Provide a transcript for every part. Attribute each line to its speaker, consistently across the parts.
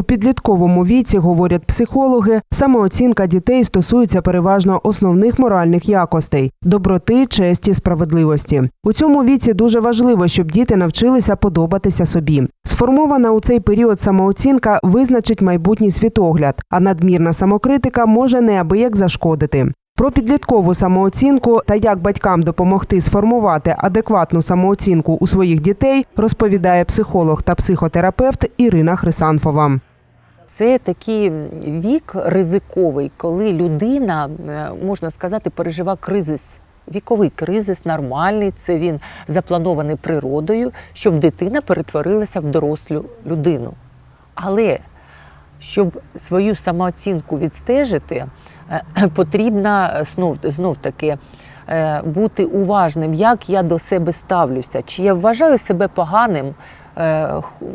Speaker 1: У підлітковому віці, говорять психологи, самооцінка дітей стосується переважно основних моральних якостей доброти, честі, справедливості. У цьому віці дуже важливо, щоб діти навчилися подобатися собі. Сформована у цей період самооцінка визначить майбутній світогляд, а надмірна самокритика може неабияк зашкодити. Про підліткову самооцінку та як батькам допомогти сформувати адекватну самооцінку у своїх дітей, розповідає психолог та психотерапевт Ірина Хрисанфова.
Speaker 2: Це такий вік ризиковий, коли людина, е, можна сказати, пережива кризис. Віковий кризис нормальний, це він запланований природою, щоб дитина перетворилася в дорослу людину. Але щоб свою самооцінку відстежити, е, потрібно знов, знов таки е, бути уважним, як я до себе ставлюся, чи я вважаю себе поганим,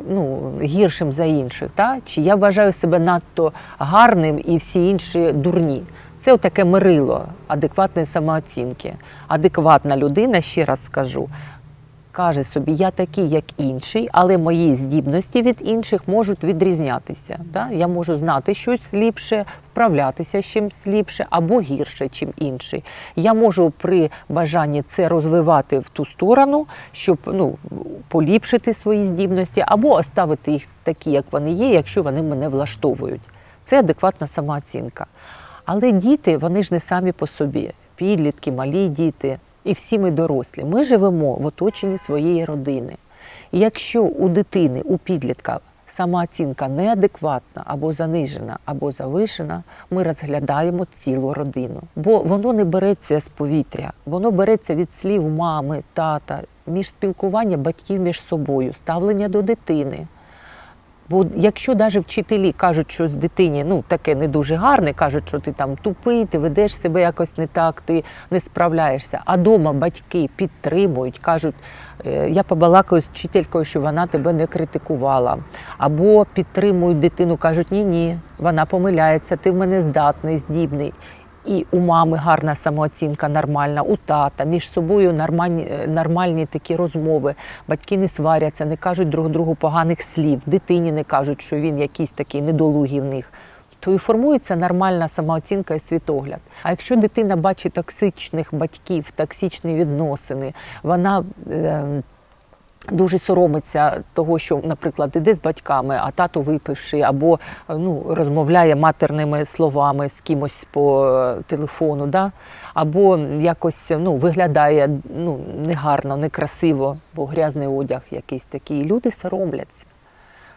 Speaker 2: ну, гіршим за інших, та? чи я вважаю себе надто гарним і всі інші дурні. Це таке мирило адекватної самооцінки. Адекватна людина, ще раз скажу, каже собі, я такий, як інший, але мої здібності від інших можуть відрізнятися. Да? Я можу знати щось ліпше, вправлятися з чимось ліпше або гірше, чим інший. Я можу при бажанні це розвивати в ту сторону, щоб ну, поліпшити свої здібності, або оставити їх такі, як вони є, якщо вони мене влаштовують. Це адекватна самооцінка. Але діти, вони ж не самі по собі. Підлітки, малі діти і всі ми дорослі. Ми живемо в оточенні своєї родини. І якщо у дитини, у підлітка самооцінка неадекватна або занижена, або завишена, ми розглядаємо цілу родину. Бо воно не береться з повітря, воно береться від слів мами, тата, між спілкування батьків між собою, ставлення до дитини. Бо якщо навіть вчителі кажуть, що з дитині ну таке не дуже гарне, кажуть, що ти там тупий, ти ведеш себе якось не так, ти не справляєшся. А дома батьки підтримують, кажуть, «Е, я побалакаю з вчителькою, що вона тебе не критикувала. Або підтримують дитину, кажуть, ні, ні, вона помиляється, ти в мене здатний, здібний. І у мами гарна самооцінка нормальна, у тата, між собою нормальні, е, нормальні такі розмови. Батьки не сваряться, не кажуть друг другу поганих слів, дитині не кажуть, що він якийсь такий недолугий в них. То і формується нормальна самооцінка і світогляд. А якщо дитина бачить токсичних батьків, токсичні відносини, вона е, дуже соромиться того, що, наприклад, іде з батьками, а тато випивши, або ну, розмовляє матерними словами з кимось по е, телефону, да? або якось ну, виглядає ну, негарно, некрасиво, бо грязний одяг якийсь такий. Люди соромляться.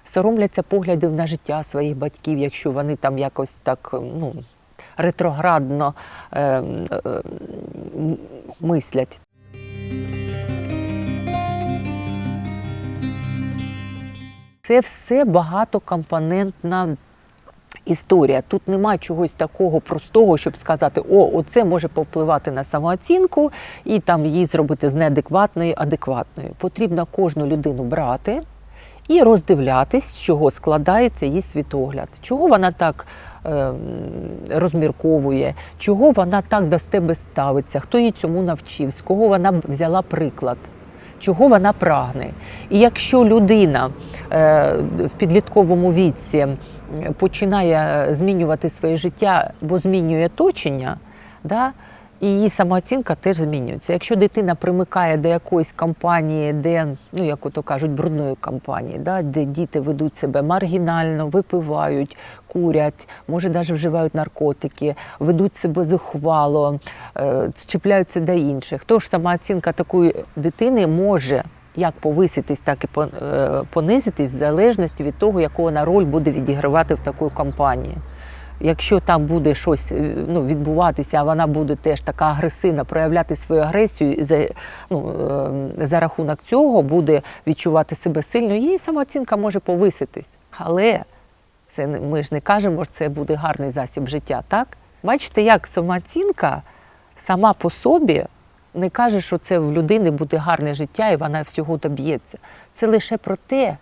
Speaker 2: Соромляться поглядів на життя своїх батьків, якщо вони там якось так ну, ретроградно е, е, мислять. Це все багатокомпонентна історія. Тут немає чогось такого простого, щоб сказати, о, оце може повпливати на самооцінку і там її зробити з неадекватної адекватною. Потрібно кожну людину брати і роздивлятись, з чого складається її світогляд, чого вона так е, розмірковує, чого вона так до тебе ставиться, хто її цьому навчив, з кого вона взяла приклад. Чого вона прагне. І якщо людина е, в підлітковому віці починає змінювати своє життя, бо змінює оточення, да, і її самооцінка теж змінюється. Якщо дитина примикає до якоїсь компанії, де, ну як ото кажуть, брудної компанії, да, де діти ведуть себе маргінально, випивають, курять, може навіть вживають наркотики, ведуть себе зухвало, е, чіпляються до інших. Тож самооцінка такої дитини може як повиситись, так і е, понизитись в залежності від того, яку вона роль буде відігравати в такій компанії. Якщо там буде щось е, ну, відбуватися, а вона буде теж така агресивна, проявляти свою агресію, за, ну, е, за рахунок цього буде відчувати себе сильно, її самооцінка може повиситись. Але це ми ж не кажемо, що це буде гарний засіб життя, так? Бачите, як самооцінка сама по собі не каже, що це в людини буде гарне життя і вона всього доб'ється. Це лише про те,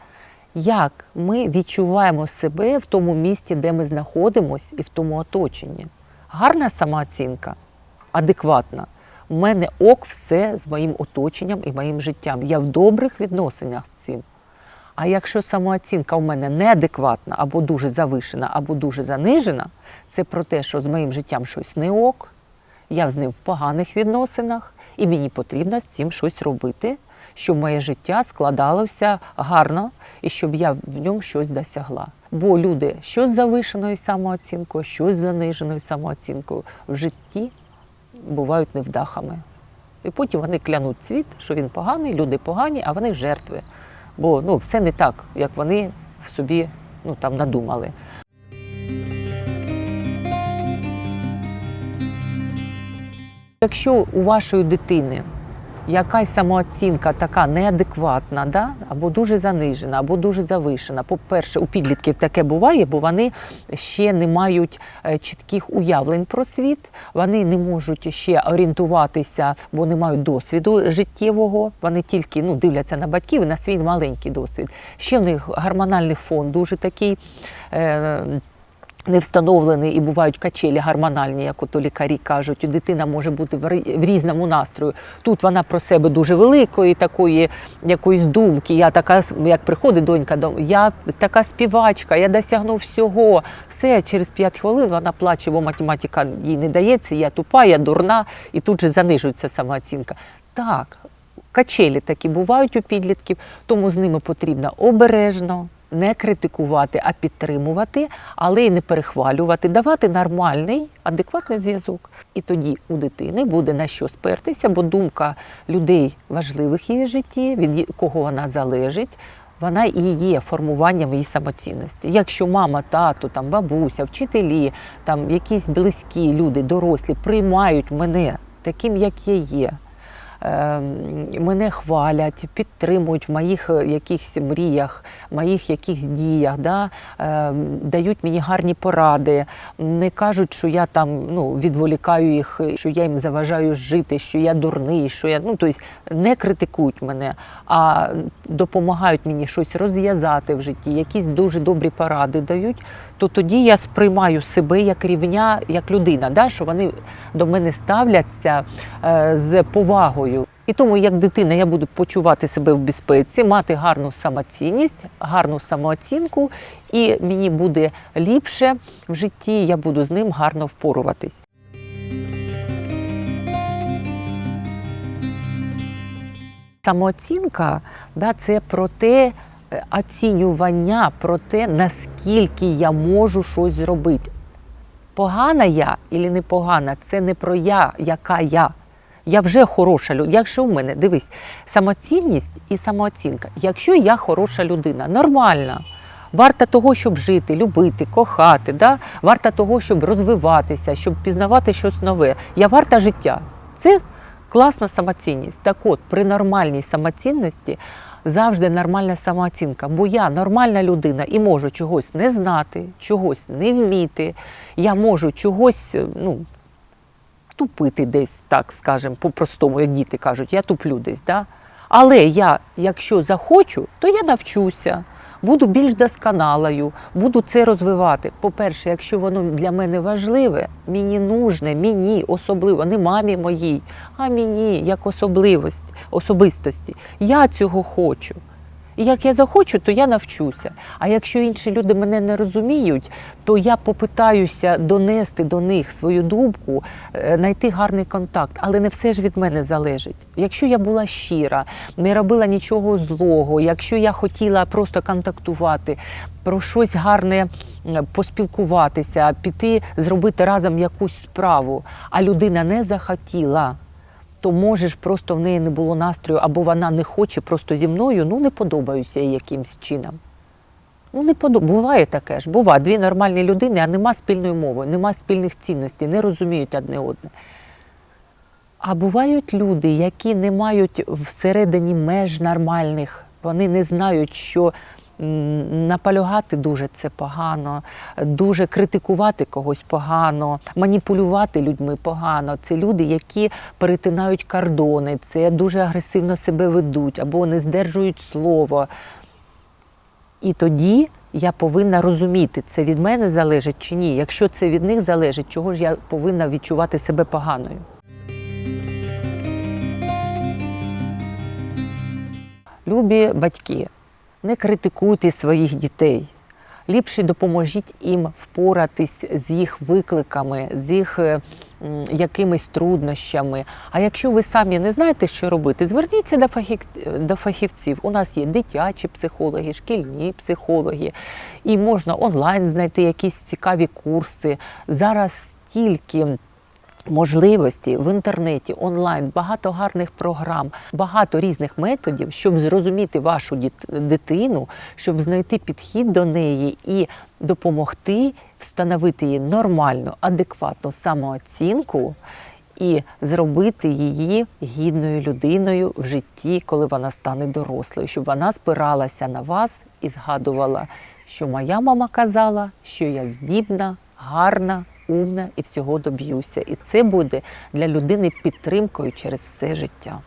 Speaker 2: як ми відчуваємо себе в тому місті, де ми знаходимося, і в тому оточенні. Гарна самооцінка, адекватна. У мене ок все з моїм оточенням і моїм життям. Я в добрих відносинах з цим. А якщо самооцінка у мене неадекватна, або дуже завишена, або дуже занижена, це про те, що з моїм життям щось не ок, я з ним в поганих відносинах, і мені потрібно з цим щось робити, щоб моє життя складалося гарно і щоб я в ньому щось досягла. Бо люди що з завишеною самооцінкою, що з заниженою самооцінкою в житті бувають невдахами. І потім вони клянуть світ, що він поганий, люди погані, а вони жертви. Бо ну, все не так, як вони собі ну, там, надумали. Якщо у вашої дитини якась самооцінка така неадекватна, да? або дуже занижена, або дуже завишена. По-перше, у підлітків таке буває, бо вони ще не мають е, чітких уявлень про світ, вони не можуть ще орієнтуватися, бо не мають досвіду життєвого. Вони тільки ну, дивляться на батьків і на свій маленький досвід. Ще в них гормональний фон дуже такий. Е- не встановлений і бувають качелі гормональні, як ото лікарі кажуть. І дитина може бути в різному настрою. Тут вона про себе дуже великої, такої якоїсь думки. Я така, як приходить донька, до я така співачка, я досягну всього. Все через 5 хвилин вона плаче, бо математика їй не дається, я тупа, я дурна, і тут же занижується самооцінка. Так, качелі такі бувають у підлітків, тому з ними потрібно обережно. Не критикувати, а підтримувати, але й не перехвалювати, давати нормальний, адекватний зв'язок. І тоді у дитини буде на що спертися, бо думка людей важливих її житті, від кого вона залежить, вона і є формуванням її самоцінності. Якщо мама, тато, там, бабуся, вчителі, там, якісь близькі люди, дорослі приймають мене таким, як я є, мене хвалять, підтримують в моїх е, якихось мріях, моїх якихось діях, да? е, дають мені гарні поради, не кажуть, що я там ну, відволікаю їх, що я їм заважаю жити, що я дурний, що я ну, тобто не критикують мене, а допомагають мені щось розв'язати в житті, якісь дуже добрі поради дають. То тоді я сприймаю себе як рівня, як людина, да? що вони до мене ставляться е, з повагою. І тому, як дитина, я буду почувати себе в безпеці, мати гарну самоцінність, гарну самооцінку, і мені буде ліпше в житті, я буду з ним гарно впоруватись. Самооцінка да, це про те е, оцінювання, про те, наскільки я можу щось зробити. Погана я і не погана, це не про я, яка я. Я вже хороша людина. Якщо в мене, дивись, самоцінність і самооцінка. Якщо я хороша людина, нормальна, варта того, щоб жити, любити, кохати, да? варта того, щоб розвиватися, щоб пізнавати щось нове. Я варта життя. Це класна самоцінність. Так от, при нормальній самоцінності завжди нормальна самооцінка. Бо я нормальна людина і можу чогось не знати, чогось не вміти. Я можу чогось, е, ну, тупити десь, так скажемо, по-простому, як діти кажуть, я туплю десь. Да? Але я, якщо захочу, то я навчуся, буду більш досконалою, буду це розвивати. По-перше, якщо воно для мене важливе, мені нужне, мені особливо, не мамі моїй, а мені як особливість, особистості. Я цього хочу. І як я захочу, то я навчуся. А якщо інші люди мене не розуміють, то я попитаюся донести до них свою думку, е, знайти гарний контакт. Але не все ж від мене залежить. Якщо я була щира, не робила нічого злого, якщо я хотіла просто контактувати, про щось гарне поспілкуватися, піти зробити разом якусь справу, а людина не захотіла то можеш просто в неї не було настрою, або вона не хоче просто зі мною, ну не подобаюся їй якимсь чином. Ну, не подоб... Буває таке ж. Буває дві нормальні людини, а нема спільної мови, нема спільних цінностей, не розуміють одне одне. А бувають люди, які не мають всередині меж нормальних, вони не знають, що наполягати дуже це погано, дуже критикувати когось погано, маніпулювати людьми погано. Це люди, які перетинають кордони, це дуже агресивно себе ведуть або не здержують слово. І тоді я повинна розуміти, це від мене залежить чи ні. Якщо це від них залежить, чого ж я повинна відчувати себе поганою? Любі батьки, не критикуйте своїх дітей. Ліпше допоможіть їм впоратись з їх викликами, з їх е, якимись труднощами. А якщо ви самі не знаєте, що робити, зверніться до, фахівців. У нас є дитячі психологи, шкільні психологи, і можна онлайн знайти якісь цікаві курси. Зараз стільки можливості в інтернеті, онлайн, багато гарних програм, багато різних методів, щоб зрозуміти вашу дитину, щоб знайти підхід до неї і допомогти встановити їй нормальну, адекватну самооцінку. І зробити її гідною людиною в житті, коли вона стане дорослою, щоб вона спиралася на вас і згадувала, що моя мама казала, що я здібна, гарна, умна і всього доб'юся. І це буде для людини підтримкою через все життя.